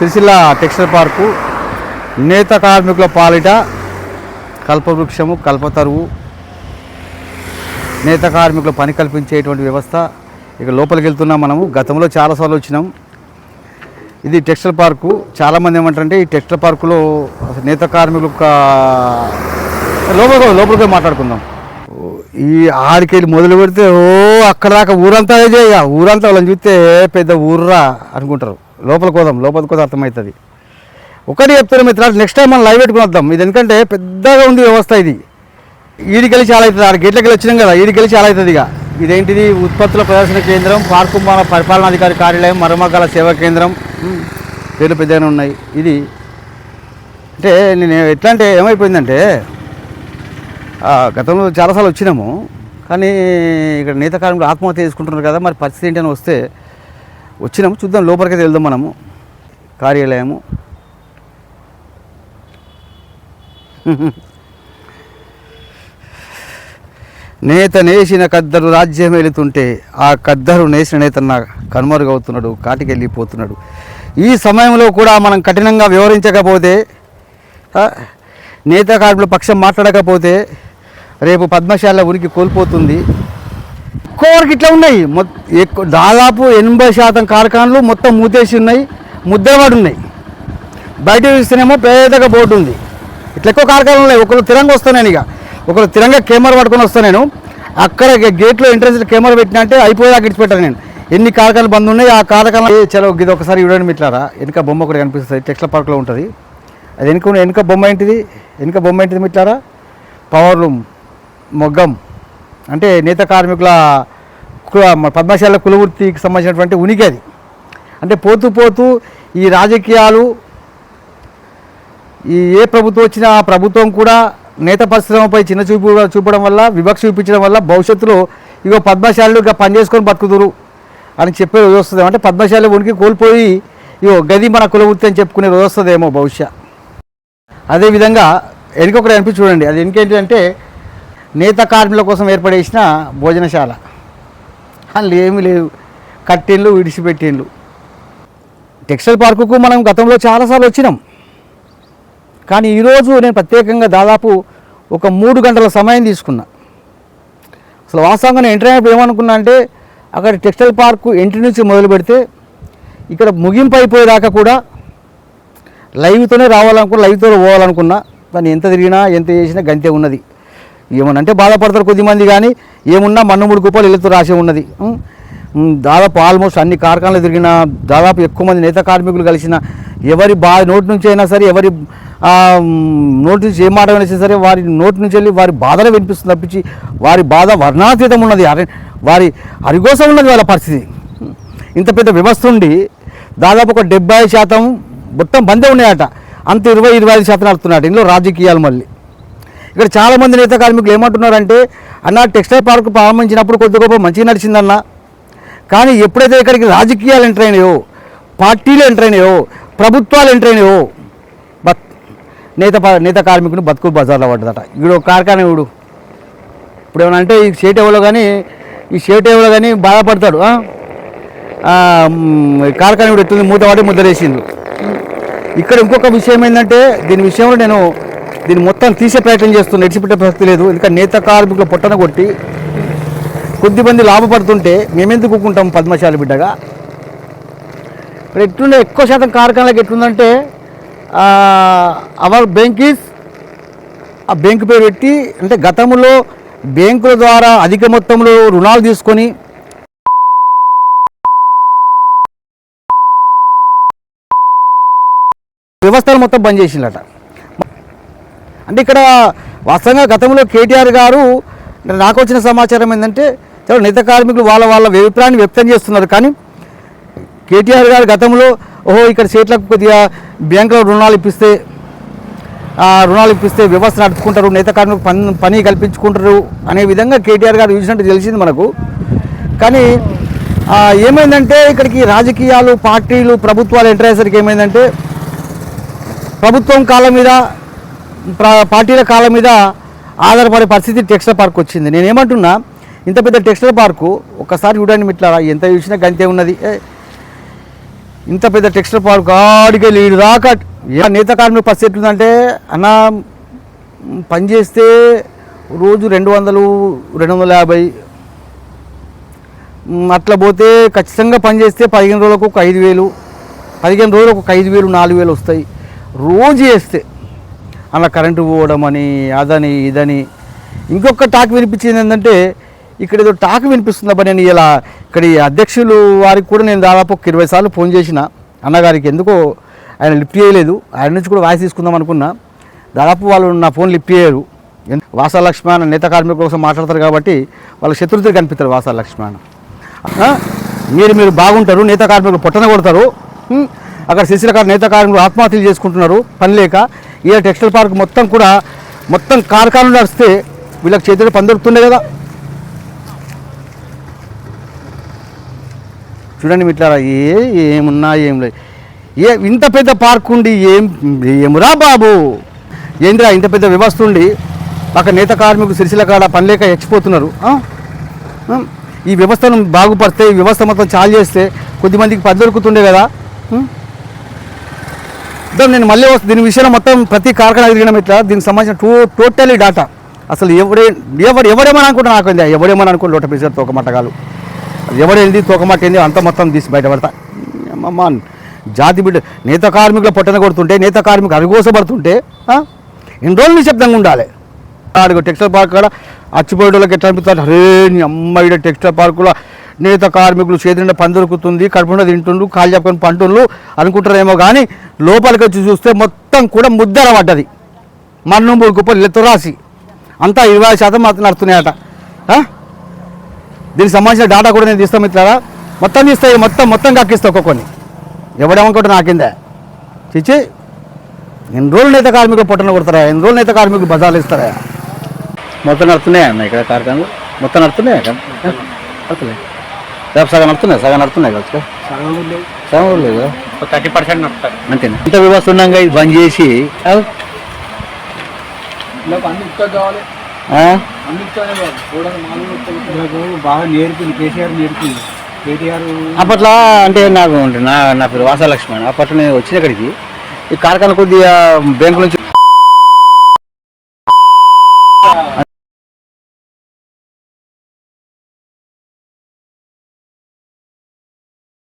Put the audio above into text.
Sircilla textile park నేత కార్మికుల పాలిట కల్పవృక్షము కల్పతరువు. నేత కార్మికుల పని కల్పించేటువంటి వ్యవస్థ. ఇక లోపలికి వెళ్తున్నాం మనము. గతంలో చాలాసార్లు వచ్చినాం. ఇది టెక్స్టైల్ పార్కు. చాలామంది ఏమంటారంటే ఈ టెక్స్టైల్ పార్కులో నేత కార్మికులు లోపలికి లోపలికి మాట్లాడుకుందాం. ఈ ఆడికెళ్ళి మొదలు పెడితే ఓ అక్కడ దాకా ఊరంతా అదే ఇక ఊరంతా వాళ్ళని చూస్తే పెద్ద ఊర్రా అనుకుంటారు. లోపల కోదాం లోపల కోసం అర్థమవుతుంది. ఒకటి చెప్తారు మిత్రాలు నెక్స్ట్ టైం మనం లైవ్ పెట్టుకుని వద్దాం. ఇది ఎందుకంటే పెద్దగా ఉంది వ్యవస్థ ఇది. ఈడికెళ్ళి చాలా అవుతుంది. ఆడ గేట్లకి వచ్చినాం కదా ఈడికెళ్ళి చాలా అవుతుంది ఇక. ఇదేంటిది? ఉత్పత్తుల ప్రదర్శన కేంద్రం పార్కు మన పరిపాలనాధికారి కార్యాలయం మరమకాల సేవా కేంద్రం. పేరు పేర్లు పెద్దగానే ఉన్నాయి. ఇది అంటే నేను ఎట్లా అంటే ఏమైపోయిందంటే గతంలో చాలాసార్లు వచ్చినాము. కానీ ఇక్కడ నేత కార్మికులు ఆత్మహత్య చేసుకుంటున్నారు కదా మరి పరిస్థితి ఏంటని వస్తే వచ్చినాము చూద్దాం లోపలికి వెళ్దాం మనము కార్యాలయము. నేత నేసిన కద్దరు రాజ్యం వెళుతుంటే ఆ కద్దరు నేసిన నేత కనుమరుగవుతున్నాడు కనుమరుగవుతున్నాడు కాటికెళ్ళిపోతున్నాడు. ఈ సమయంలో కూడా మనం కఠినంగా వివరించకపోతే నేత కార్మికుల పక్షం మాట్లాడకపోతే రేపు పద్మశాల ఉనికి కోల్పోతుంది. ఎక్కువవరకు ఇట్లా ఉన్నాయి. ఎక్కువ దాదాపు ఎనభై శాతం కార్ఖానలు మొత్తం మూతేసి ఉన్నాయి. ముద్రపడి ఉన్నాయి. బయట చూస్తేనేమో పేదగా బోర్డు ఉంది. ఇట్లా ఎక్కువ కార్ఖానలు ఉన్నాయి. ఒకరు తిరంగా వస్తాను నేను ఇక. ఒకరు తిరంగా కెమెరా పట్టుకొని వస్తాను నేను. అక్కడ గేట్లో ఎంట్రన్స్ కెమెరా పెట్టినా అంటే అయిపోయేదాకా ఇచ్చిపెట్టాను నేను. ఎన్ని కార్ఖానలు బంద్ ఉన్నాయి ఆ కార్ఖానలు చలో ఇది ఒకసారి ఇవ్వడం మిట్లారా వెనుక బొమ్మ కూడా కనిపిస్తుంది టెక్స్ల పార్క్లో ఉంటుంది. అది వెనుక వెనుక బొమ్మ ఏంటిది? వెనుక బొమ్మ ఏంటిది మిట్లారా పవర్ రూమ్. మొగ్గం. అంటే నేత కార్మికుల పద్మశాల కులవృత్తికి సంబంధించినటువంటి ఉనికి అది. అంటే పోతూ పోతూ ఈ రాజకీయాలు ఈ ఏ ప్రభుత్వం వచ్చినా ఆ ప్రభుత్వం కూడా నేత పరిశ్రమపై చిన్న చూపు చూపడం వల్ల వివక్ష చూపించడం వల్ల భవిష్యత్తులో ఇగో పద్మశాలలు ఇక పనిచేసుకొని బతుకుదురు అని చెప్పే రోజు వస్తుంది అంటే పద్మశాల ఉనికి కోల్పోయి ఇగో గది మన కులవృత్తి అని చెప్పుకునే రోజు వస్తుందేమో బహుశా అదేవిధంగా వెనుకొకటి అనిపించి చూడండి. అది ఎందుకేంటి అంటే నేత కార్మికుల కోసం ఏర్పడేసిన భోజనశాల. అందులో ఏమీ లేవు. కట్టెళ్ళు విడిచిపెట్టేళ్ళు టెక్స్టైల్ పార్కుకు మనం గతంలో చాలాసార్లు వచ్చినాం. కానీ ఈరోజు నేను ప్రత్యేకంగా దాదాపు ఒక మూడు గంటల సమయం తీసుకున్నా. అసలు వాస్తవంగా నేను ఎంటర్ అయినప్పుడు ఏమనుకున్నా అంటే అక్కడ టెక్స్టైల్ పార్కు ఎంట్రీ నుంచి మొదలు పెడితే ఇక్కడ ముగింపు అయిపోయేదాకా కూడా లైవ్తోనే రావాలనుకున్నా లైవ్తో పోవాలనుకున్నా దాన్ని ఎంత తిరిగినా ఎంత చేసినా గంతే ఉన్నది. ఏమనంటే బాధపడతారు కొద్దిమంది కానీ ఏమున్నా మన్నుముడు కుప్పలు ఇళ్ళతో రాసే ఉన్నది. దాదాపు ఆల్మోస్ట్ అన్ని కార్ఖానలు తిరిగిన దాదాపు ఎక్కువ మంది నేత కార్మికులు కలిసిన ఎవరి బా నోటి నుంచి అయినా సరే ఎవరి నోటి నుంచి ఏ మాట వినిసినా సరే వారి నోటి నుంచి వెళ్ళి వారి బాధలు వినిపిస్తుంది తప్పించి వారి బాధ వర్ణాతీతం ఉన్నది. వారి అరిగోసం ఉన్నది వాళ్ళ పరిస్థితి. ఇంత పెద్ద వ్యవస్థ ఉండి దాదాపు ఒక డెబ్బై శాతం మొత్తం బందే ఉన్నాయట. అంత ఇరవై ఇరవై ఐదు శాతం నడుతున్నాడు ఇందులో రాజకీయాలు మళ్ళీ. ఇక్కడ చాలామంది నేత కార్మికులు ఏమంటున్నారంటే అన్న టెక్స్టైల్ పార్క్ ప్రారంభించినప్పుడు కొద్ది గొప్ప మంచిగా నడిచిందన్న. కానీ ఎప్పుడైతే ఇక్కడికి రాజకీయాలు ఎంటర్ అయినాయో పార్టీలు ఎంటర్ అయినాయో ప్రభుత్వాలు ఎంటర్ అయినాయో బత్ నేత నేత కార్మికుని బతుకు బజార్లో పడ్డదట. ఇప్పుడు ఒక ఇవిడు ఇప్పుడు ఏమన్నా అంటే ఈ షేట్ ఎవరో కానీ ఈ షేట్ ఎవరో కానీ బాధపడతాడు కార్ఖాన ఇవిడు మ్, కార్ఖానా ఇప్పుడు ఎట్లుంది? మూత ఇక్కడ ఇంకొక విషయం ఏంటంటే దీని విషయంలో నేను దీన్ని మొత్తం తీసే ప్రయత్నం చేస్తున్నా ఎడిచిపెట్టే ప్రసక్తి లేదు. ఎందుకంటే నేత కార్మికుల పొట్టన కొట్టి కొద్దిమంది లాభపడుతుంటే మేమెందుకు ఊరుకుంటాం పద్మశాలి బిడ్డగా? ఇక్కడ ఎట్లుండే? ఎక్కువ శాతం కార్ఖానాలకు ఎట్లుందంటే అవర్ బ్యాంక్ ఈస్ ఆ బ్యాంకు పేరు పెట్టి అంటే గతంలో బ్యాంకుల ద్వారా అధిక మొత్తంలో రుణాలు తీసుకొని వ్యవస్థలు మొత్తం బంద్ చేసిందట అంటే ఇక్కడ వాస్తవంగా గతంలో కేటీఆర్ గారు నాకు వచ్చిన సమాచారం ఏంటంటే చాలా నేత కార్మికులు వాళ్ళ వాళ్ళ అభిప్రాయాన్ని వ్యక్తం చేస్తున్నారు. కానీ కేటీఆర్ గారు గతంలో ఓహో ఇక్కడ సీట్లకు కొద్దిగా బ్యాంకులో రుణాలు ఇప్పిస్తే రుణాలు ఇప్పిస్తే వ్యవస్థ నడుపుకుంటారు నేత కార్మికులు పని పని కల్పించుకుంటారు అనే విధంగా కేటీఆర్ గారు చూసినట్టు తెలిసింది మనకు. కానీ ఏమైందంటే ఇక్కడికి రాజకీయాలు పార్టీలు ప్రభుత్వాలు ఎంటర్ అయ్యేసరికి ఏమైందంటే ప్రభుత్వం కాలం మీద పార్టీల కాలం మీద ఆధారపడే పరిస్థితి టెక్స్టైల్ పార్క్ వచ్చింది. నేను ఏమంటున్నా ఇంత పెద్ద టెక్స్టైల్ పార్కు ఒక్కసారి చూడండి మిట్లారా ఎంత చూసినా గంతే ఉన్నది. ఇంత పెద్ద టెక్స్టైల్ పార్క్ ఆడిగా లీడు దాకా నేత కార్మిక పరిస్థితి ఎట్లుందంటే అన్న పనిచేస్తే పని చేస్తే రోజు రెండు వందలు రెండు వందల యాభై అట్లా పోతే ఖచ్చితంగా పనిచేస్తే పదిహేను రోజులకు ఒక ఐదు వేలు పదిహేను రోజులకు ఒక ఐదు వేలు నాలుగు వేలు వస్తాయి. రోజు చేస్తే అలా కరెంటు పోవడం అని అదని ఇదని. ఇంకొక టాక్ వినిపించింది ఏంటంటే ఇక్కడ ఏదో టాక్ వినిపిస్తుందా నేను ఇలా ఇక్కడ అధ్యక్షులు వారికి కూడా నేను దాదాపు ఒక ఇరవై సార్లు ఫోన్ చేసిన. అన్నగారికి ఎందుకో ఆయన లిఫ్ట్ చేయలేదు. ఆయన నుంచి కూడా వాయిస్ తీసుకుందాం అనుకున్నా. దాదాపు వాళ్ళు నా ఫోన్ లిఫ్ట్ చేయరు. ఎన్- వాసా నేత కార్మికుల కోసం మాట్లాడతారు కాబట్టి వాళ్ళ శత్రుతులు కనిపిస్తారు వాసాలక్ష్మణ మీరు మీరు బాగుంటారు నేత కార్మికులు పొట్టన కొడతారు. అక్కడ శిశిరకారు నేత కార్మికులు ఆత్మహత్యలు చేసుకుంటున్నారు పని లేక. ఈ టెక్స్టైల్ పార్క్ మొత్తం కూడా మొత్తం కార్ఖానలు నడిస్తే వీళ్ళకి చేతులు పని దొరుకుతుండే కదా. చూడండి మిట్లారా ఏ ఏమున్నా ఏం లేదు. ఏ ఇంత పెద్ద పార్క్ ఉండి ఏం ఏమురా బాబు? ఏందిరా ఇంత పెద్ద వ్యవస్థ ఉండి అక్కడ నేత కార్మికులు సిరిసిల కాడ పని లేక ఎచ్చిపోతున్నారు ఈ వ్యవస్థను బాగుపడితే ఈ వ్యవస్థ మొత్తం చాలు చేస్తే కొద్దిమందికి పని దొరుకుతుండే కదా దాన్ని నేను మళ్ళీ వస్తా. దీని విషయంలో మొత్తం ప్రతి కార్ఖానా తిరిగిన ఇట్లా. దీనికి సంబంధించిన టూ టోటలీ డాటా అసలు ఎవడే ఎవరు ఎవడేమని అనుకుంటా నాకు ఉంది. ఎవడేమని అనుకుంటే లోట పిలిచారు తోకమట్టగాలు ఎవడేంది తోకమట్ట ఏంది అంత మొత్తం తీసి బయటపడతా అమ్మమ్మ జాతి బిడ్డ నేత కార్మికుల పొట్టన కొడుతుంటే నేత కార్మికులు అరిగోసపడుతుంటే ఎన్ని రోజులు నిశ్శబ్దంగా ఉండాలి. ఆడిగో టెక్స్టైల్ పార్క్ కూడా అచ్చిపోయేటోళ్ళకి ఎట్లా అనిపిస్తారు అరే నీ అమ్మాయి టెక్స్టైల్ పార్కులో నేత కార్మికులు చేతిండా పని దొరుకుతుంది కడుపుండా తింటుండ్రు కాలు చెప్పుకొని పంటుండ్రు అనుకుంటారేమో కానీ లోపలికి వచ్చి చూస్తే మొత్తం కూడా ముద్దర పడ్డది మరణం మూడు కుప్పలు లెత్తురాసి అంతా ఇరవై శాతం మాత్రం నడుతున్నాయట? దీనికి సంబంధించిన డేటా కూడా నేను తీస్తాం ఇట్లారా మొత్తం తీస్తాయి మొత్తం మొత్తం కక్కిస్తా ఒక్కొక్కని ఎవడేమనుకుంటే నాకిందే చిచ్చి ఎన్ని రోజులు నేత కార్మికులు పొట్టన కొడతారా? ఎన్ని రోజులు నేత కార్మికులు బజార్లు ఇస్తారా? మొత్తం నడుతున్నాయా అన్న ఇక్కడ కార్ఖానలు మొత్తం నడుతున్నాయా నడుతున్నాయి రేపు సగం నడుతున్నాయి సగం నడుతున్నాయి కదా? సగం కూడా లేదు థర్టీ పర్సెంట్ నడుపుతారు అంతేనా? ఇంత వ్యవస్థ ఉన్నాగా ఇది బంద్ చేసి బాగా నేర్పింది కేసీఆర్ నేర్పింది. కేటీఆర్ అప్పట్లో అంటే నాకు ఉంటే నా నా పేరు వాసా లక్ష్మణ్ అప్పట్లో నేను వచ్చిన ఇక్కడికి ఈ కార్ఖాన కొద్దిగా బ్యాంకు నుంచి